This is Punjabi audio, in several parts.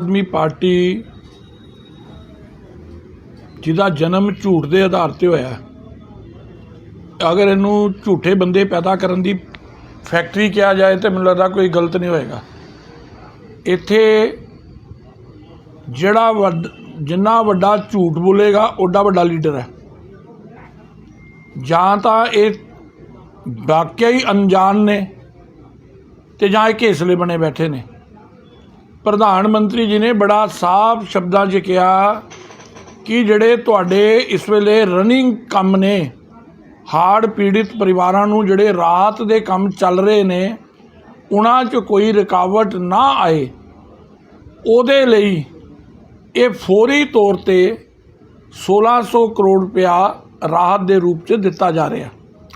ਆਦਮੀ ਪਾਰਟੀ ਜਿਹਦਾ ਜਨਮ ਝੂਠ ਦੇ ਆਧਾਰ ਤੇ ਹੋਇਆ ਅਗਰ ਇਹਨੂੰ ਝੂਠੇ ਬੰਦੇ ਪੈਦਾ ਕਰਨ ਦੀ ਫੈਕਟਰੀ ਕਿਹਾ ਜਾਏ ਤਾਂ ਮੈਨੂੰ ਲੱਗਦਾ ਕੋਈ ਗਲਤ ਨਹੀਂ ਹੋਏਗਾ। ਇੱਥੇ ਜਿਹੜਾ ਵੱਡ, ਜਿੰਨਾ ਵੱਡਾ ਝੂਠ ਬੋਲੇਗਾ ਓਡਾ ਵੱਡਾ ਲੀਡਰ ਹੈ। ਜਾਂ ਤਾਂ ਇਹ ਵਾਕਿਆ ਹੀ ਅਣਜਾਣ ਨੇ ਤੇ ਜਾਂ ਇਹ ਘੇਸਲੇ ਬਣੇ ਬੈਠੇ ਨੇ। ਪ੍ਰਧਾਨ ਮੰਤਰੀ ਜੀ ਨੇ ਬੜਾ ਸਾਫ਼ ਸ਼ਬਦਾਂ 'ਚ ਕਿਹਾ ਕਿ ਜਿਹੜੇ ਤੁਹਾਡੇ ਇਸ ਵੇਲੇ ਰਨਿੰਗ ਕੰਮ ਨੇ ਹਾਰਡ ਪੀੜਿਤ ਪਰਿਵਾਰਾਂ ਨੂੰ ਜਿਹੜੇ ਰਾਤ ਦੇ ਕੰਮ ਚੱਲ ਰਹੇ ਨੇ, ਉਹਨਾਂ 'ਚ ਕੋਈ ਰੁਕਾਵਟ ਨਾ ਆਏ, ਉਹਦੇ ਲਈ ਇਹ ਫੌਰੀ ਤੌਰ ਤੇ 1600 ਕਰੋੜ ਰੁਪਇਆ ਰਾਹਤ ਦੇ ਰੂਪ 'ਚ ਦਿੱਤਾ ਜਾ ਰਿਹਾ।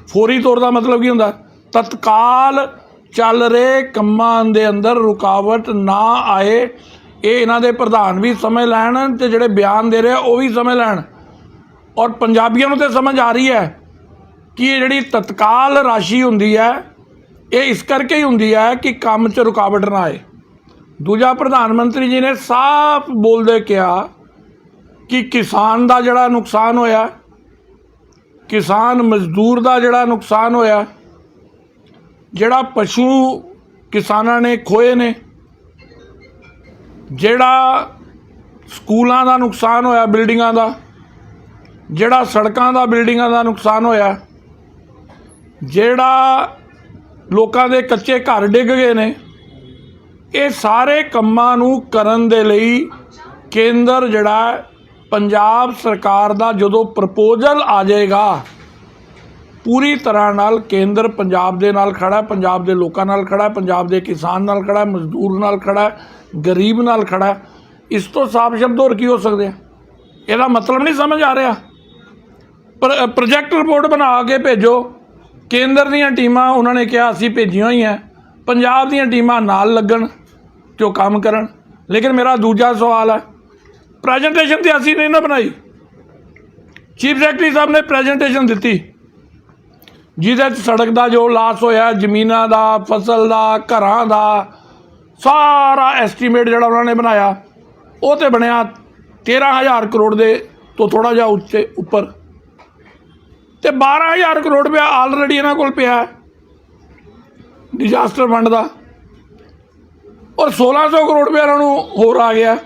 ਫੌਰੀ ਤੌਰ ਦਾ ਮਤਲਬ ਕੀ ਹੁੰਦਾ? ਤਤਕਾਲ ਚੱਲ ਰਹੇ ਕੰਮਾਂ ਦੇ ਅੰਦਰ ਰੁਕਾਵਟ ਨਾ ਆਏ। ਇਹ ਇਹਨਾਂ ਦੇ ਪ੍ਰਧਾਨ ਵੀ ਸਮਝ ਲੈਣ ਤੇ ਜਿਹੜੇ ਬਿਆਨ ਦੇ ਰਹੇ ਉਹ ਵੀ ਸਮਝ ਲੈਣ। ਔਰ ਪੰਜਾਬੀਆਂ ਨੂੰ ਤੇ ਸਮਝ ਆ ਰਹੀ ਹੈ ਕਿ ਇਹ ਜਿਹੜੀ ਤਤਕਾਲ ਰਾਸ਼ੀ ਹੁੰਦੀ ਹੈ, ਇਹ ਇਸ ਕਰਕੇ ਹੀ ਹੁੰਦੀ ਹੈ ਕਿ ਕੰਮ 'ਚ ਰੁਕਾਵਟ ਨਾ ਆਏ। ਦੂਜਾ ਪ੍ਰਧਾਨ ਮੰਤਰੀ ਜੀ ਨੇ ਸਾਫ਼ ਬੋਲਦੇ ਕਿਹਾ ਕਿ ਕਿਸਾਨ ਦਾ ਜਿਹੜਾ ਨੁਕਸਾਨ ਹੋਇਆ, ਕਿਸਾਨ ਮਜ਼ਦੂਰ ਦਾ ਜਿਹੜਾ ਨੁਕਸਾਨ ਹੋਇਆ ਜਿਹੜਾ ਪਸ਼ੂ ਕਿਸਾਨਾਂ ਨੇ ਖੋਏ ਨੇ, ਜਿਹੜਾ ਸਕੂਲਾਂ ਦਾ ਨੁਕਸਾਨ ਹੋਇਆ ਬਿਲਡਿੰਗਾਂ ਦਾ, ਜਿਹੜਾ ਸੜਕਾਂ ਦਾ ਬਿਲਡਿੰਗਾਂ ਦਾ ਨੁਕਸਾਨ ਹੋਇਆ, ਜਿਹੜਾ ਲੋਕਾਂ ਦੇ ਕੱਚੇ ਘਰ ਡਿੱਗ ਗਏ ਨੇ, ਇਹ ਸਾਰੇ ਕੰਮਾਂ ਨੂੰ ਕਰਨ ਦੇ ਲਈ ਕੇਂਦਰ ਜਿਹੜਾ ਪੰਜਾਬ ਸਰਕਾਰ ਦਾ ਜਦੋਂ ਪ੍ਰਪੋਜ਼ਲ ਆ ਜਾਏਗਾ ਪੂਰੀ ਤਰ੍ਹਾਂ ਨਾਲ ਕੇਂਦਰ ਪੰਜਾਬ ਦੇ ਨਾਲ ਖੜਾ ਪੰਜਾਬ ਦੇ ਲੋਕਾਂ ਨਾਲ ਖੜਾ ਪੰਜਾਬ ਦੇ ਕਿਸਾਨ ਨਾਲ ਖੜਾ ਮਜ਼ਦੂਰ ਨਾਲ ਖੜਾ ਗਰੀਬ ਨਾਲ ਖੜਾ ਇਸ ਤੋਂ ਸਾਫ਼ ਸ਼ਬਦ ਹੋਰ ਕੀ ਹੋ ਸਕਦੇ ਆ? ਇਹਦਾ ਮਤਲਬ ਨਹੀਂ ਸਮਝ ਆ ਰਿਹਾ। ਪਰ ਪ੍ਰੋਜੈਕਟ ਰਿਪੋਰਟ ਬਣਾ ਕੇ ਭੇਜੋ। ਕੇਂਦਰ ਦੀਆਂ ਟੀਮਾਂ ਉਹਨਾਂ ਨੇ ਕਿਹਾ, ਅਸੀਂ ਭੇਜੀਆਂ ਹੋਈਆਂ ਪੰਜਾਬ ਦੀਆਂ ਟੀਮਾਂ ਨਾਲ ਲੱਗਣ ਤੇ ਉਹ ਕੰਮ ਕਰਨ। ਲੇਕਿਨ ਮੇਰਾ ਦੂਜਾ ਸਵਾਲ ਹੈ ਪ੍ਰੈਜੈਂਟੇਸ਼ਨ ਤੇ ਅਸੀਂ ਨਹੀਂ ਨਾ ਬਣਾਈ। ਚੀਫ ਸੈਕਟਰੀ ਸਾਹਿਬ ਨੇ ਪ੍ਰੈਜੈਂਟੇਸ਼ਨ ਦਿੱਤੀ। ਜਿਹਦੇ 'ਚ ਸੜਕ ਦਾ ਜੋ ਲਾਸ ਹੋਇਆ, ਜ਼ਮੀਨਾਂ ਦਾ, ਫਸਲ ਦਾ, ਘਰਾਂ ਦਾ, ਸਾਰਾ ਐਸਟੀਮੇਟ ਜਿਹੜਾ ਉਹਨਾਂ ਨੇ ਬਣਾਇਆ, ਉਹ ਤੇ ਬਣਿਆ 13000 ਕਰੋੜ ਦੇ ਤੋਂ ਥੋੜਾ ਜਿਹਾ ਉੱਚੇ ਉੱਪਰ। ਤੇ 12000 ਕਰੋੜ ਰੁਪਇਆ ਆਲਰੇਡੀ ਇਹਨਾਂ ਕੋਲ ਪਿਆ ਡਿਜ਼ਾਸਟਰ ਫੰਡ ਦਾ। ਔਰ 1600 ਕਰੋੜ ਰੁਪਇਆ ਇਹਨਾਂ ਨੂੰ ਹੋਰ ਆ ਗਿਆ।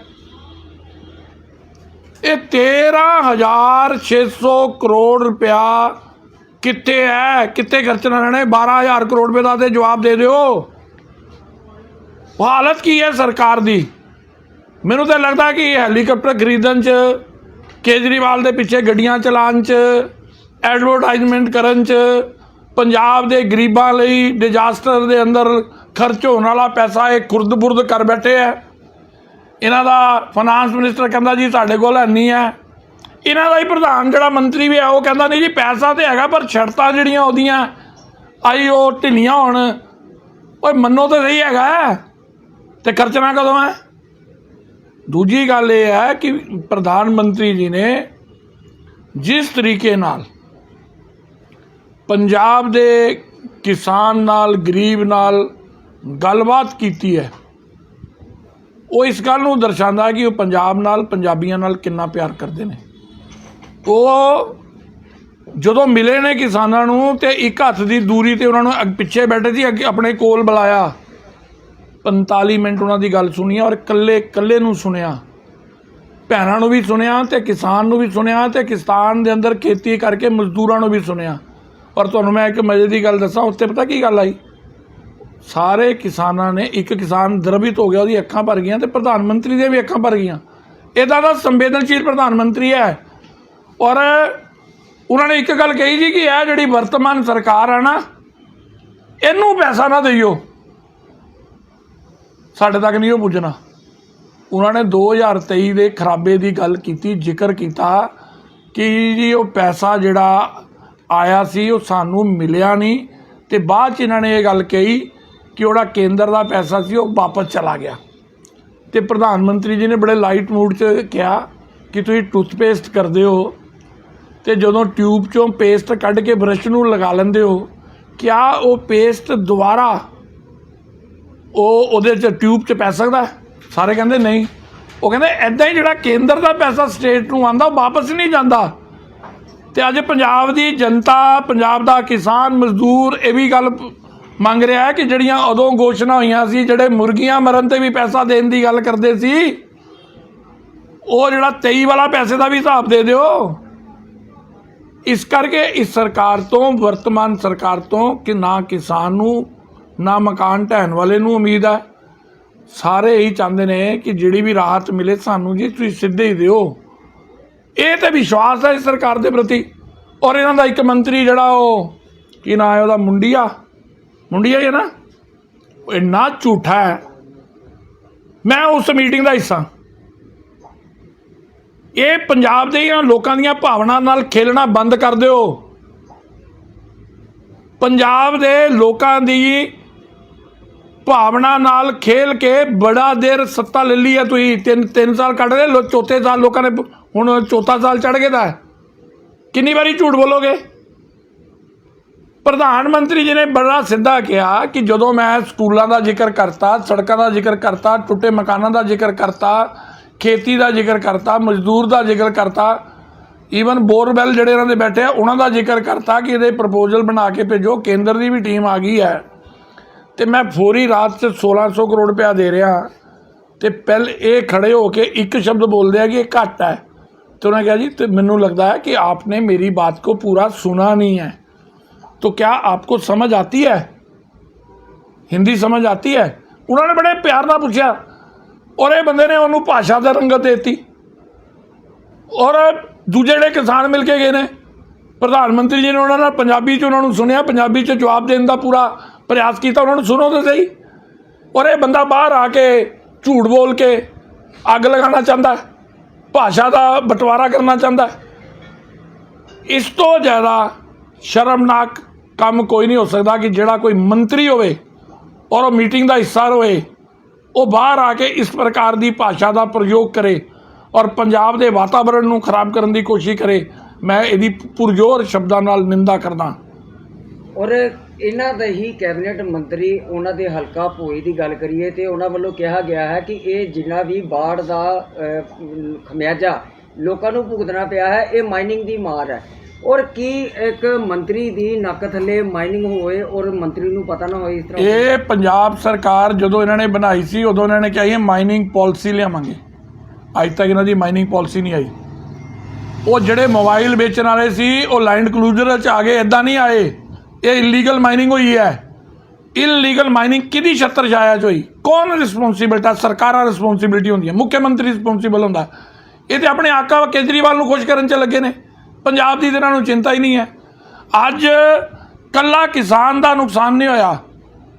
ਇਹ 13600 ਕਰੋੜ ਰੁਪਇਆ ਕਿੱਥੇ ਹੈ ਕਿੱਥੇ ਖਰਚਣਾ ਰਹਿਣਾ ਨੇ? 12000 ਕਰੋੜ ਰੁਪਏ ਦਾ ਤੇ ਜਵਾਬ ਦੇ ਦਿਓ। ਹਾਲਤ ਕੀ ਹੈ ਸਰਕਾਰ ਦੀ? ਮੈਨੂੰ ਤਾਂ ਲੱਗਦਾ ਕਿ ਹੈਲੀਕਾਪਟਰ ਖਰੀਦਣ ਚ, ਕੇਜਰੀਵਾਲ ਦੇ ਪਿੱਛੇ ਗੱਡੀਆਂ ਚਲਾਉਣ ਚ, ਐਡਵਰਟਾਈਜ਼ਮੈਂਟ ਕਰਨ ਚ, ਪੰਜਾਬ ਦੇ ਗਰੀਬਾਂ ਲਈ ਡਿਜ਼ਾਸਟਰ ਦੇ ਅੰਦਰ ਖਰਚ ਹੋਣ ਵਾਲਾ ਪੈਸਾ ਇਹ ਖੁਰਦ-ਬੁਰਦ ਕਰ ਬੈਠੇ ਹੈ ਇਹਨਾਂ ਦਾ ਫਾਈਨਾਂਸ ਮਿਨਿਸਟਰ ਕਹਿੰਦਾ ਜੀ, ਸਾਡੇ ਕੋਲ ਹੈ ਨਹੀਂ ਹੈ ਇਹਨਾਂ ਦਾ ਹੀ ਪ੍ਰਧਾਨ ਜਿਹੜਾ ਮੰਤਰੀ ਵੀ ਹੈ ਉਹ ਕਹਿੰਦਾ ਨਹੀਂ ਜੀ, ਪੈਸਾ ਤੇ ਹੈਗਾ, ਪਰ ਸ਼ਰਤਾਂ ਜਿਹੜੀਆਂ ਉਹਦੀਆਂ, ਆਈ ਉਹ ਢਿੱਲੀਆਂ ਹੋਣ। ਓਏ, ਮੰਨੋ ਤਾਂ ਸਹੀ ਹੈਗਾ। ਤੇ ਖਰਚਣਾ ਕਦੋਂ ਹੈ? ਦੂਜੀ ਗੱਲ ਇਹ ਹੈ ਕਿ ਪ੍ਰਧਾਨ ਮੰਤਰੀ ਜੀ ਨੇ ਜਿਸ ਤਰੀਕੇ ਨਾਲ ਪੰਜਾਬ ਦੇ ਕਿਸਾਨ ਨਾਲ, ਗਰੀਬ ਨਾਲ ਗੱਲਬਾਤ ਕੀਤੀ ਹੈ, ਉਹ ਇਸ ਗੱਲ ਨੂੰ ਦਰਸਾਉਂਦਾ ਕਿ ਉਹ ਪੰਜਾਬ ਨਾਲ, ਪੰਜਾਬੀਆਂ ਨਾਲ ਕਿੰਨਾ ਪਿਆਰ ਕਰਦੇ ਨੇ। ਉਹ ਜਦੋਂ ਮਿਲੇ ਨੇ ਕਿਸਾਨਾਂ ਨੂੰ ਤੇ ਇੱਕ ਹੱਥ ਦੀ ਦੂਰੀ ਤੇ ਉਹਨਾਂ ਨੂੰ ਅੱਗ- ਪਿੱਛੇ ਬੈਠੇ ਸੀ, ਅੱਗੇ ਆਪਣੇ ਕੋਲ ਬੁਲਾਇਆ। 45 ਮਿੰਟ ਉਹਨਾਂ ਦੀ ਗੱਲ ਸੁਣੀ ਔਰ ਇਕੱਲੇ ਇਕੱਲੇ ਨੂੰ ਸੁਣਿਆ। ਭੈਣਾਂ ਨੂੰ ਵੀ ਸੁਣਿਆ ਤੇ ਕਿਸਾਨ ਨੂੰ ਵੀ ਸੁਣਿਆ ਤੇ ਕਿਸਾਨ ਦੇ ਅੰਦਰ ਖੇਤੀ ਕਰਕੇ ਮਜ਼ਦੂਰਾਂ ਨੂੰ ਵੀ ਸੁਣਿਆ। ਔਰ ਤੁਹਾਨੂੰ ਮੈਂ ਇੱਕ ਮਜ਼ੇ ਦੀ ਗੱਲ ਦੱਸਾਂ ਉੱਤੇ ਪਤਾ ਕੀ ਗੱਲ ਆਈ? ਸਾਰੇ ਕਿਸਾਨਾਂ ਨੇ, ਇੱਕ ਕਿਸਾਨ ਦਰਬਿਤ ਹੋ ਗਿਆ, ਉਹਦੀ ਅੱਖਾਂ ਭਰ ਗਈਆਂ ਤੇ ਪ੍ਰਧਾਨ ਮੰਤਰੀ ਦੀਆਂ ਵੀ ਅੱਖਾਂ ਭਰ ਗਈਆਂ। ਇਹਦਾ ਦਾ ਸੰਵੇਦਨਸ਼ੀਲ ਪ੍ਰਧਾਨ ਮੰਤਰੀ ਹੈ। ਔਰ ਉਹਨਾਂ ਨੇ ਇੱਕ ਗੱਲ ਕਹੀ ਜੀ ਕਿ ਇਹ ਜਿਹੜੀ ਵਰਤਮਾਨ ਸਰਕਾਰ ਆ ਨਾ, ਇਹਨੂੰ ਪੈਸਾ ਨਾ ਦਿਓ ਸਾਡੇ ਤੱਕ ਨਹੀਂ ਉਹ ਪੁੱਜਣਾ। ਉਹਨਾਂ ਨੇ 2023 ਦੇ ਖਰਾਬੇ ਦੀ ਗੱਲ ਕੀਤੀ, ਜ਼ਿਕਰ ਕੀਤਾ ਕਿ ਜੀ ਉਹ ਪੈਸਾ ਜਿਹੜਾ ਆਇਆ ਸੀ, ਉਹ ਸਾਨੂੰ ਮਿਲਿਆ ਨਹੀਂ ਤੇ ਬਾਅਦ ਚ ਇਹਨਾਂ ਨੇ ਇਹ ਗੱਲ ਕਹੀ ਕਿ ਉਹਦਾ ਕੇਂਦਰ ਦਾ ਪੈਸਾ ਸੀ, ਉਹ ਵਾਪਸ ਚਲਾ ਗਿਆ। ਤੇ ਪ੍ਰਧਾਨ ਮੰਤਰੀ ਜੀ ਨੇ ਬੜੇ ਲਾਈਟ ਮੂਡ 'ਚ ਕਿਹਾ ਕਿ ਤੁਸੀਂ ਟੂਥਪੇਸਟ ਕਰਦੇ ਹੋ ਤੇ ਜਦੋਂ ਟਿਊਬ 'ਚੋਂ ਪੇਸਟ ਕੱਢ ਕੇ ਬ੍ਰਸ਼ ਨੂੰ ਲਗਾ ਲੈਂਦੇ ਹੋ, ਕਿਆ ਉਹ ਪੇਸਟ ਦੁਬਾਰਾ ਉਹ ਉਹਦੇ 'ਚ ਟਿਊਬ 'ਚ ਪੈ ਸਕਦਾ? ਸਾਰੇ ਕਹਿੰਦੇ ਨਹੀਂ। ਉਹ ਕਹਿੰਦੇ ਐਦਾਂ ਹੀ ਜਿਹੜਾ ਕੇਂਦਰ ਦਾ ਪੈਸਾ ਸਟੇਟ ਨੂੰ ਆਂਦਾ ਉਹ ਵਾਪਸ ਨਹੀਂ ਜਾਂਦਾ। ਤੇ ਅੱਜ ਪੰਜਾਬ ਦੀ ਜਨਤਾ, ਪੰਜਾਬ ਦਾ ਕਿਸਾਨ, ਮਜ਼ਦੂਰ, ਇਹ ਵੀ ਗੱਲ ਮੰਗ ਰਿਹਾ ਹੈ ਕਿ ਜਿਹੜੀਆਂ ਉਦੋਂ ਘੋਸ਼ਣਾ ਹੋਈਆਂ ਸੀ, ਜਿਹੜੇ ਮੁਰਗੀਆਂ ਮਰਨ ਤੇ ਵੀ ਪੈਸਾ ਦੇਣ ਦੀ ਗੱਲ ਕਰਦੇ ਸੀ, ਉਹ ਜਿਹੜਾ 23 ਵਾਲਾ ਪੈਸੇ ਦਾ ਵੀ ਹਿਸਾਬ ਦੇ ਦਿਓ। ਇਸ ਕਰਕੇ ਇਸ ਸਰਕਾਰ ਤੋਂ, ਵਰਤਮਾਨ ਸਰਕਾਰ ਤੋਂ ਕਿ ਨਾ ਕਿਸਾਨ ਨੂੰ, ਨਾ ਮਕਾਨ ਢਹਿਣ ਵਾਲੇ ਨੂੰ ਉਮੀਦ ਹੈ। ਸਾਰੇ ਹੀ ਚਾਹੁੰਦੇ ਨੇ ਕਿ ਜਿਹੜੀ ਵੀ ਰਾਹਤ ਮਿਲੇ ਸਾਨੂੰ, ਜੀ ਤੁਸੀਂ ਸਿੱਧੇ ਹੀ ਦਿਓ। ਇਹ ਤੇ ਵਿਸ਼ਵਾਸ ਹੈ ਇਸ ਸਰਕਾਰ ਦੇ ਪ੍ਰਤੀ। ਔਰ ਇਹਨਾਂ ਦਾ ਇੱਕ ਮੰਤਰੀ ਜਿਹੜਾ ਉਹ, ਕੀ ਨਾਂ ਹੈ ਉਹਦਾ, ਮੁੰਡੀਆ? ਮੁੰਡੀਆ ਹੀ ਹੈ ਨਾ? ਉਹ ਇੰਨਾ ਝੂਠਾ ਹੈ। ਮੈਂ ਉਸ ਮੀਟਿੰਗ ਦਾ ਹਿੱਸਾ। ਇਹ ਪੰਜਾਬ ਦੇ ਲੋਕਾਂ ਦੀਆਂ ਭਾਵਨਾ ਨਾਲ ਖੇਲਣਾ ਬੰਦ ਕਰ ਦਿਓ। ਪੰਜਾਬ ਦੇ ਲੋਕਾਂ ਦੀ ਭਾਵਨਾ ਨਾਲ ਖੇਲ ਕੇ ਬੜਾ ਦੇਰ ਸੱਤਾ ਲੈ ਲਈ ਹੈ ਤੁਸੀਂ। ਤਿੰਨ ਤਿੰਨ ਸਾਲ ਕੱਢ ਰਹੇ, ਲੋ ਚੌਥੇ ਸਾਲ ਲੋਕਾਂ ਨੇ ਹੁਣ ਚੌਥਾ ਸਾਲ ਚੜ ਗਿਆ ਦਾ ਕਿੰਨੀ ਵਾਰੀ ਝੂਠ ਬੋਲੋਗੇ? ਪ੍ਰਧਾਨ ਮੰਤਰੀ ਜੀ ਨੇ ਬੜਾ ਸਿੱਧਾ ਕਿਹਾ ਕਿ ਜਦੋਂ ਮੈਂ ਸਕੂਲਾਂ ਦਾ ਜ਼ਿਕਰ ਕਰਤਾ, ਸੜਕਾਂ ਦਾ ਜ਼ਿਕਰ ਕਰਤਾ, ਟੁੱਟੇ ਮਕਾਨਾਂ ਦਾ ਜ਼ਿਕਰ ਕਰਤਾ ਖੇਤੀ ਦਾ ਜ਼ਿਕਰ ਕਰਤਾ ਮਜ਼ਦੂਰ ਦਾ ਜ਼ਿਕਰ ਕਰਤਾ ਈਵਨ ਬੋਰਵੈਲ ਜਿਹੜੇ ਇਹਨਾਂ ਦੇ ਬੈਠੇ ਆ ਉਹਨਾਂ ਦਾ ਜ਼ਿਕਰ ਕਰਤਾ ਕਿ ਇਹਦੇ ਪ੍ਰਪੋਜ਼ਲ ਬਣਾ ਕੇ ਭੇਜੋ ਕੇਂਦਰ ਦੀ ਵੀ ਟੀਮ ਆ ਗਈ ਹੈ ਤੇ ਮੈਂ ਫੌਰੀ ਰਾਤ 'ਚ 1600 ਕਰੋੜ ਰੁਪਇਆ ਦੇ ਰਿਹਾ ਤੇ ਪਹਿਲ ਇਹ ਖੜੇ ਹੋ ਕੇ ਇੱਕ ਸ਼ਬਦ ਬੋਲਦੇ ਆ ਕਿ ਇਹ ਘੱਟ ਹੈ ਤੇ ਉਹਨਾਂ ਕਿਹਾ ਜੀ ਤੇ ਮੈਨੂੰ लगता है कि आपने मेरी बात को पूरा सुना नहीं है तो क्या आपको समझ आती है ਹਿੰਦੀ ਸਮਝ ਆਤੀ ਹੈ ਉਹਨਾਂ ਨੇ ਬੜੇ ਪਿਆਰ ਨਾਲ ਪੁੱਛਿਆ ਔਰ ਇਹ ਬੰਦੇ ਨੇ ਉਹਨੂੰ ਭਾਸ਼ਾ ਦਾ ਰੰਗਤ ਦਿੱਤੀ। ਔਰ ਦੂਜੇ ਜਿਹੜੇ ਕਿਸਾਨ ਮਿਲ ਕੇ ਗਏ ਨੇ, ਪ੍ਰਧਾਨ ਮੰਤਰੀ ਜੀ ਨੇ ਉਹਨਾਂ ਨਾਲ ਪੰਜਾਬੀ 'ਚ ਉਹਨਾਂ ਨੂੰ ਸੁਣਿਆ, ਪੰਜਾਬੀ 'ਚ ਜਵਾਬ ਦੇਣ ਦਾ ਪੂਰਾ ਪ੍ਰਯਾਸ ਕੀਤਾ, ਉਹਨਾਂ ਨੂੰ ਸੁਣੋ ਤਾਂ ਸਹੀ। ਔਰ ਇਹ ਬੰਦਾ ਬਾਹਰ ਆ ਕੇ ਝੂਠ ਬੋਲ ਕੇ ਅੱਗ ਲਗਾਉਣਾ ਚਾਹੁੰਦਾ ਭਾਸ਼ਾ ਦਾ ਬਟਵਾਰਾ ਕਰਨਾ ਚਾਹੁੰਦਾ ਇਸ ਤੋਂ ਜ਼ਿਆਦਾ ਸ਼ਰਮਨਾਕ ਕੰਮ ਕੋਈ ਨਹੀਂ ਹੋ ਸਕਦਾ ਕਿ ਜਿਹੜਾ ਕੋਈ ਮੰਤਰੀ ਹੋਵੇ ਔਰ ਉਹ ਮੀਟਿੰਗ ਦਾ ਹਿੱਸਾ ਹੋਵੇ ਉਹ ਬਾਹਰ ਆ ਕੇ ਇਸ ਪ੍ਰਕਾਰ ਦੀ ਭਾਸ਼ਾ ਦਾ ਪ੍ਰਯੋਗ ਕਰੇ ਔਰ ਪੰਜਾਬ ਦੇ ਵਾਤਾਵਰਣ ਨੂੰ ਖਰਾਬ ਕਰਨ ਦੀ ਕੋਸ਼ਿਸ਼ ਕਰੇ, ਮੈਂ ਇਹਦੀ ਪੁਰਜੋਰ ਸ਼ਬਦਾਂ ਨਾਲ ਨਿੰਦਾ ਕਰਦਾ ਔਰ ਇਹਨਾਂ ਦੇ ਹੀ ਕੈਬਨਿਟ ਮੰਤਰੀ ਉਹਨਾਂ ਦੇ ਹਲਕਾ ਭੋਏ ਦੀ ਗੱਲ ਕਰੀਏ ਤੇ ਉਹਨਾਂ ਵੱਲੋਂ ਕਿਹਾ ਗਿਆ ਹੈ ਕਿ ਇਹ ਜਿੰਨਾ ਵੀ ਬਾੜ ਦਾ ਖਮਿਆਜਾ ਲੋਕਾਂ ਨੂੰ ਭੁਗਤਣਾ ਪਿਆ ਹੈ, ਇਹ ਮਾਈਨਿੰਗ ਦੀ ਮਾਰ ਹੈ। ਔਰ ਕੀ ਇੱਕ ਮੰਤਰੀ ਦੀ ਨੱਕ ਥੱਲੇ ਮਾਈਨਿੰਗ ਹੋਵੇ ਔਰ ਮੰਤਰੀ ਨੂੰ ਪਤਾ ਨਾ ਹੋਏ ਇਸ ਤਰ੍ਹਾਂ ਇਹ ਪੰਜਾਬ ਸਰਕਾਰ ਜਦੋਂ ਇਹਨਾਂ ਨੇ ਬਣਾਈ ਸੀ, ਉਦੋਂ ਇਹਨਾਂ ਨੇ ਕਿਹਾ ਇਹ ਮਾਈਨਿੰਗ ਪਾਲਿਸੀ ਲਿਆਵਾਂਗੇ। ਅੱਜ ਤੱਕ ਇਹਨਾਂ ਦੀ ਮਾਈਨਿੰਗ ਪਾਲਿਸੀ ਨਹੀਂ ਆਈ। ਉਹ ਜਿਹੜੇ ਮੋਬਾਈਲ ਵੇਚਣ ਵਾਲੇ ਸੀ, ਉਹ ਲਾਈਨ ਕਲੂਜ਼ਰ ਚ ਆ ਗਏ ਇਦਾਂ ਨਹੀਂ ਆਏ। ਇਹ ਇਲੀਗਲ ਮਾਈਨਿੰਗ ਹੋਈ ਹੈ। ਇਲੀਗਲ ਮਾਈਨਿੰਗ ਕਿਹਦੀ ਛੱਤਰ ਛਾਇਆ 'ਚ ਹੋਈ? ਕੌਣ ਰਿਸਪੌਂਸਿਬਿਲਟਾ ਸਰਕਾਰਾਂ ਰਿਸਪੌਂਸਿਬਿਲਟੀ ਹੁੰਦੀ ਹੈ। ਮੁੱਖ ਮੰਤਰੀ ਰਿਸਪੌਂਸਿਬਲ ਹੁੰਦਾ। ਇਹ ਤੇ ਆਪਣੇ ਆਕਾ ਕੇਜਰੀਵਾਲ ਨੂੰ ਖੁਸ਼ ਕਰਨ 'ਚ ਲੱਗੇ ਨੇ। ਪੰਜਾਬ ਦੀ ਤੇ ਇਹਨਾਂ ਨੂੰ ਚਿੰਤਾ ਹੀ ਨਹੀਂ ਹੈ। ਅੱਜ ਕੱਲਾ ਕਿਸਾਨ ਦਾ ਨੁਕਸਾਨ ਨਹੀਂ ਹੋਇਆ।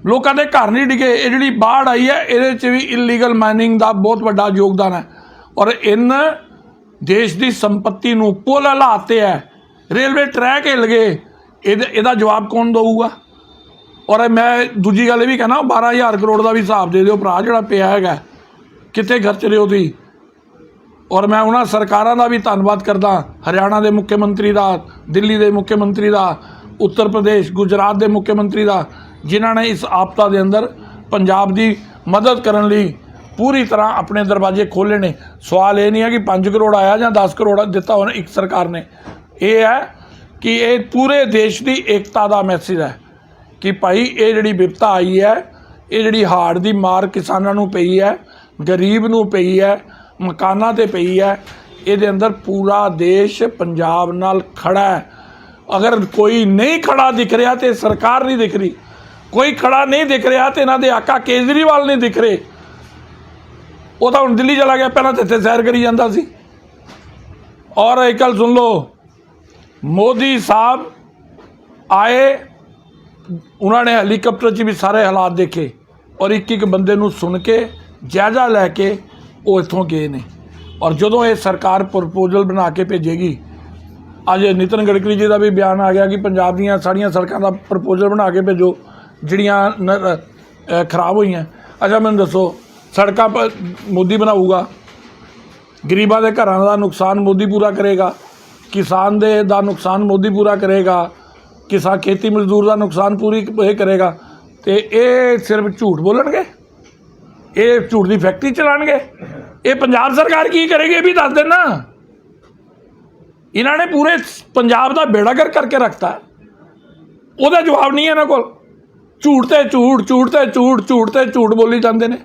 ਲੋਕਾਂ ਦੇ ਘਰ ਨਹੀਂ ਡਿਗੇ। ਇਹ ਜਿਹੜੀ ਬਾੜ ਆਈ ਹੈ, ਇਹਦੇ 'ਚ ਵੀ ਇਲੀਗਲ ਮਾਈਨਿੰਗ ਦਾ ਬਹੁਤ ਵੱਡਾ ਯੋਗਦਾਨ ਹੈ। ਔਰ ਇਨ ਦੇਸ਼ ਦੀ ਸੰਪਤੀ ਨੂੰ ਪੁਲ ਹਲਾਤੇ ਹੈ। ਰੇਲਵੇ ਟਰੈਕ ਹਿੱਲ ਗਏ। ਇਹਦਾ ਇਹਦਾ ਜਵਾਬ ਕੌਣ ਦਊਗਾ? ਔਰ ਮੈਂ ਦੂਜੀ ਗੱਲ ਇਹ ਵੀ ਕਹਿਣਾ 12000 ਕਰੋੜ ਦਾ ਵੀ ਹਿਸਾਬ ਦੇ ਦਿਓ ਭਰਾ, ਜਿਹੜਾ ਪਿਆ ਹੈਗਾ। ਕਿੱਥੇ ਖਰਚ ਰਹੇ ਹੋ ਤੁਸੀਂ? ਔਰ ਮੈਂ ਉਹਨਾਂ ਸਰਕਾਰਾਂ ਦਾ ਵੀ ਧੰਨਵਾਦ ਕਰਦਾ, ਹਰਿਆਣਾ ਦੇ ਮੁੱਖ ਮੰਤਰੀ ਦਾ, ਦਿੱਲੀ ਦੇ ਮੁੱਖ ਮੰਤਰੀ ਦਾ, ਉੱਤਰ ਪ੍ਰਦੇਸ਼, ਗੁਜਰਾਤ ਦੇ ਮੁੱਖ ਮੰਤਰੀ ਦਾ, ਜਿਨ੍ਹਾਂ ਨੇ ਇਸ ਆਪਤਾ ਦੇ ਅੰਦਰ ਪੰਜਾਬ ਦੀ ਮਦਦ ਕਰਨ ਲਈ ਪੂਰੀ ਤਰ੍ਹਾਂ ਆਪਣੇ ਦਰਵਾਜ਼ੇ ਖੋਲ੍ਹੇ ਨੇ। ਸਵਾਲ ਇਹ ਨਹੀਂ ਹੈ ਕਿ 5 ਕਰੋੜ ਆਇਆ ਜਾਂ 10 ਕਰੋੜ ਦਿੱਤਾ ਉਹਨੇ ਇੱਕ ਸਰਕਾਰ ਨੇ। ਇਹ ਹੈ ਕਿ ਇਹ ਪੂਰੇ ਦੇਸ਼ ਦੀ ਏਕਤਾ ਦਾ ਮੈਸੇਜ ਹੈ ਕਿ ਭਾਈ ਇਹ ਜਿਹੜੀ ਵਿਪਤਾ ਆਈ ਹੈ, ਇਹ ਜਿਹੜੀ ਹਾੜ ਦੀ ਮਾਰ ਕਿਸਾਨਾਂ ਨੂੰ ਪਈ ਹੈ, ਗਰੀਬ ਨੂੰ ਪਈ ਹੈ ਮਕਾਨਾਂ ਤੇ ਪਈ ਹੈ। ਇਹਦੇ ਅੰਦਰ ਪੂਰਾ ਦੇਸ਼ ਪੰਜਾਬ ਨਾਲ ਖੜਾ ਹੈ। ਅਗਰ ਕੋਈ ਨਹੀਂ ਖੜਾ ਦਿਖ ਰਿਹਾ ਤੇ ਸਰਕਾਰ ਨਹੀਂ ਦਿਖ ਰਹੀ। ਕੋਈ ਖੜਾ ਨਹੀਂ ਦਿਖ ਰਿਹਾ ਤੇ ਇਹਨਾਂ ਦੇ ਆਕਾ ਕੇਜਰੀਵਾਲ ਨਹੀਂ ਦਿਖ ਰਹੇ। ਉਹ ਤਾਂ ਹੁਣ ਦਿੱਲੀ ਚਲਾ ਗਿਆ। ਪਹਿਲਾਂ ਤੇ ਇੱਥੇ ਸੈਰ ਕਰੀ ਜਾਂਦਾ ਸੀ। ਔਰ ਇੱਕ ਗੱਲ ਸੁਣ ਲਓ, ਮੋਦੀ ਸਾਹਿਬ ਆਏ, ਉਹਨਾਂ ਨੇ ਹੈਲੀਕਾਪਟਰ 'ਚ ਵੀ ਸਾਰੇ ਹਾਲਾਤ ਦੇਖੇ। ਔਰ ਇੱਕ ਇੱਕ ਬੰਦੇ ਨੂੰ ਸੁਣ ਕੇ, ਜਾਇਜ਼ਾ ਲੈ ਕੇ ਉਹ ਇੱਥੋਂ ਗਏ ਨੇ। ਔਰ ਜਦੋਂ ਇਹ ਸਰਕਾਰ ਪ੍ਰਪੋਜ਼ਲ ਬਣਾ ਕੇ ਭੇਜੇਗੀ, ਅੱਜ ਨਿਤਨ ਗਡਕਰੀ ਜੀ ਦਾ ਵੀ ਬਿਆਨ ਆ ਗਿਆ ਕਿ ਪੰਜਾਬ ਦੀਆਂ ਸਾਰੀਆਂ ਸੜਕਾਂ ਦਾ ਪ੍ਰਪੋਜ਼ਲ ਬਣਾ ਕੇ ਭੇਜੋ, ਜਿਹੜੀਆਂ ਨ- ਖਰਾਬ ਹੋਈਆਂ। ਅੱਛਾ, ਮੈਨੂੰ ਦੱਸੋ, ਸੜਕਾਂ ਪ- ਮੋਦੀ ਬਣਾਊਗਾ? ਗਰੀਬਾਂ ਦੇ ਘਰਾਂ ਦਾ ਨੁਕਸਾਨ ਮੋਦੀ ਪੂਰਾ ਕਰੇਗਾ? ਕਿਸਾਨ ਦੇ ਦਾ ਨੁਕਸਾਨ ਮੋਦੀ ਪੂਰਾ ਕਰੇਗਾ? ਕਿਸਾਨ ਖੇਤੀ ਮਜ਼ਦੂਰ ਦਾ ਨੁਕਸਾਨ ਪੂਰੀ ਇਹ ਕਰੇਗਾ? ਤੇ ਇਹ ਸਿਰਫ ਝੂਠ ਬੋਲਣਗੇ? ਇਹ ਝੂਠ ਦੀ ਫੈਕਟਰੀ ਚਲਾਣਗੇ? ਇਹ ਪੰਜਾਬ ਸਰਕਾਰ ਕੀ ਕਰੇਗੀ ਇਹ ਵੀ ਦੱਸ ਦੇਣਾ। ਇਹਨਾਂ ਨੇ ਪੂਰੇ ਪੰਜਾਬ ਦਾ ਬੇੜਾਗਰ ਕਰਕੇ ਰੱਖਤਾ। ਉਹਦਾ ਜਵਾਬ ਨਹੀਂ ਹੈ ਇਹਨਾਂ ਕੋਲ। ਝੂਠ ਤੇ ਝੂਠ ਝੂਠ ਤੇ ਝੂਠ ਝੂਠ ਤੇ ਝੂਠ ਬੋਲੀ ਜਾਂਦੇ ਨੇ।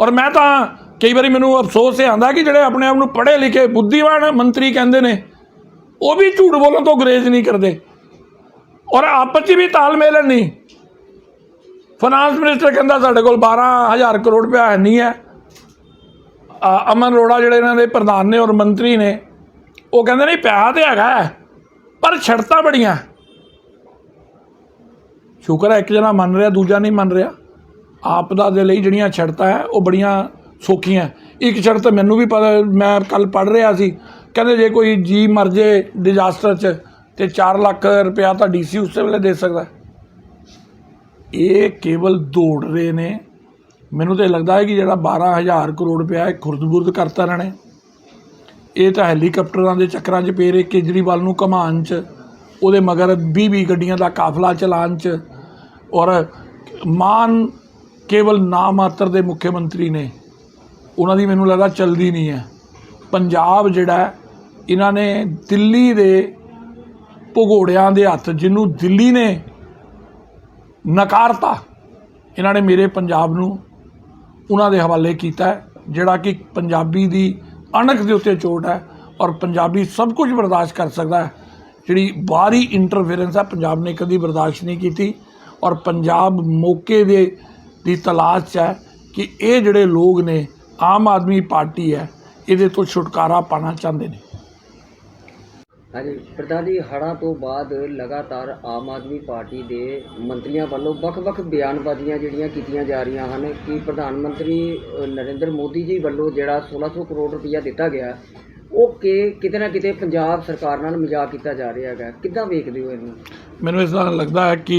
ਔਰ ਮੈਂ ਤਾਂ ਕਈ ਵਾਰੀ ਮੈਨੂੰ ਅਫਸੋਸ ਇਹ ਆਂਦਾ ਕਿ ਜਿਹੜੇ ਆਪਣੇ ਆਪ ਨੂੰ ਪੜ੍ਹੇ ਲਿਖੇ ਬੁੱਧੀਵਾਨ ਮੰਤਰੀ ਕਹਿੰਦੇ ਨੇ, ਉਹ ਵੀ ਝੂਠ ਬੋਲਣ ਤੋਂ ਗੁਰੇਜ਼ ਨਹੀਂ ਕਰਦੇ। ਔਰ ਆਪਸ 'ਚ ਵੀ ਤਾਲਮੇਲ ਨਹੀਂ। ਫਾਈਨਾਂਸ ਮਿਨਿਸਟਰ ਕਹਿੰਦਾ ਸਾਡੇ ਕੋਲ 12000 ਕਰੋੜ ਰੁਪਇਆ ਹੈ ਨਹੀਂ ਹੈ। ਅਮਨ ਅਰੋੜਾ ਜਿਹੜੇ ਇਹਨਾਂ ਦੇ ਪ੍ਰਧਾਨ ਨੇ ਔਰ ਮੰਤਰੀ ਨੇ ਉਹ ਕਹਿੰਦੇ ਨਹੀਂ ਪੈਸਾ ਤੇ ਹੈਗਾ ਹੈ, ਪਰ ਸ਼ਰਤਾਂ ਬੜੀਆਂ। ਸ਼ੁਕਰ ਹੈ ਇੱਕ ਜਣਾ ਮੰਨ ਰਿਹਾ ਦੂਜਾ ਨਹੀਂ ਮੰਨ ਰਿਹਾ। ਆਪਦਾ ਦੇ ਲਈ ਜਿਹੜੀਆਂ ਸ਼ਰਤਾਂ ਹੈ ਉਹ ਬੜੀਆਂ ਸੌਖੀਆਂ ਇੱਕ ਸ਼ਰਤ ਮੈਨੂੰ ਵੀ ਪਤਾ ਮੈਂ ਕੱਲ ਪੜ ਰਿਹਾ ਸੀ। ਕਹਿੰਦੇ ਜੇ ਕੋਈ ਜੀ ਮਰ ਜੇ ਡਿਜ਼ਾਸਟਰ 'ਚ ਤੇ 4 ਲੱਖ ਰੁਪਇਆ ਤਾਂ ਡੀਸੀ ਉਸੇ ਵੇਲੇ ਦੇ ਸਕਦਾ ਇਹ ਕੇਵਲ ਦੌੜ ਰਹੇ ਨੇ। ਮੈਨੂੰ ਤਾਂ ਇਹ ਲੱਗਦਾ ਹੈ ਕਿ ਜਿਹੜਾ 12000 ਕਰੋੜ ਰੁਪਇਆ ਇਹ ਖੁਰਦ-ਬੁਰਦ ਕਰਤਾ ਇਹਨਾਂ ਨੇ। ਇਹ ਤਾਂ ਹੈਲੀਕਾਪਟਰਾਂ ਦੇ ਚੱਕਰਾਂ 'ਚ ਪੇ ਰਹੇ, ਕੇਜਰੀਵਾਲ ਨੂੰ ਘਮਾਉਣ 'ਚ, ਉਹਦੇ ਮਗਰ 20-20 ਗੱਡੀਆਂ ਦਾ ਕਾਫਲਾ ਚਲਾਉਣ 'ਚ ਔਰ ਮਾਨ ਕੇਵਲ ਨਾਮਾਤਰ ਦੇ ਮੁੱਖ ਮੰਤਰੀ ਨੇ। ਉਹਨਾਂ ਦੀ ਮੈਨੂੰ ਲੱਗਦਾ ਚੱਲਦੀ ਨਹੀਂ ਹੈ। ਪੰਜਾਬ ਜਿਹੜਾ ਇਹਨਾਂ ਨੇ ਦਿੱਲੀ ਦੇ ਭਗੋੜਿਆਂ ਦੇ ਹੱਥ, ਜਿਹਨੂੰ ਦਿੱਲੀ ਨੇ ਨਕਾਰਤਾ। ਇਹਨਾਂ ਨੇ ਮੇਰੇ ਪੰਜਾਬ ਨੂੰ ਉਹਨਾਂ ਦੇ ਹਵਾਲੇ ਕੀਤਾ ਜਿਹੜਾ ਕਿ ਪੰਜਾਬੀ ਦੀ ਅਣਖ ਦੇ ਉੱਤੇ ਚੋਟ ਹੈ ਔਰ ਪੰਜਾਬੀ ਸਭ ਕੁਝ ਬਰਦਾਸ਼ਤ ਕਰ ਸਕਦਾ ਹੈ। ਜਿਹੜੀ ਬਾਹਰੀ ਇੰਟਰਫੇਰੈਂਸ ਹੈ, ਪੰਜਾਬ ਨੇ ਕਦੀ ਬਰਦਾਸ਼ਤ ਨਹੀਂ ਕੀਤੀ ਔਰ ਪੰਜਾਬ ਮੌਕੇ ਦੇ, ਦੀ ਤਲਾਸ਼ 'ਚ ਹੈ ਕਿ ਇਹ ਜਿਹੜੇ ਲੋਕ ਨੇ, ਆਮ ਆਦਮੀ ਪਾਰਟੀ ਹੈ, ਇਹਦੇ ਤੋਂ ਛੁਟਕਾਰਾ ਪਾਣਾ ਚਾਹੁੰਦੇ ਨੇ। ਹਾਂਜੀ, ਪ੍ਰਧਾਨ ਜੀ, ਹੜ੍ਹਾਂ ਤੋਂ ਬਾਅਦ ਲਗਾਤਾਰ ਆਮ ਆਦਮੀ ਪਾਰਟੀ ਦੇ ਮੰਤਰੀਆਂ ਵੱਲੋਂ ਵੱਖ-ਵੱਖ ਬਿਆਨਬਾਜ਼ੀਆਂ ਜਿਹੜੀਆਂ ਕੀਤੀਆਂ ਜਾ ਰਹੀਆਂ ਹਨ ਕਿ ਪ੍ਰਧਾਨ ਮੰਤਰੀ ਨਰਿੰਦਰ ਮੋਦੀ ਜੀ ਵੱਲੋਂ ਜਿਹੜਾ 1600 ਕਰੋੜ ਰੁਪਈਆ ਦਿੱਤਾ ਗਿਆ, ਉਹ ਕਿ ਕਿਤੇ ਨਾ ਕਿਤੇ ਪੰਜਾਬ ਸਰਕਾਰ ਨਾਲ ਮਜ਼ਾਕ ਕੀਤਾ ਜਾ ਰਿਹਾ ਹੈਗਾ। ਕਿੱਦਾਂ ਵੇਖਦੇ ਹੋ ਇਹਨੂੰ? ਮੈਨੂੰ ਇਸ ਤਰ੍ਹਾਂ ਲੱਗਦਾ ਹੈ ਕਿ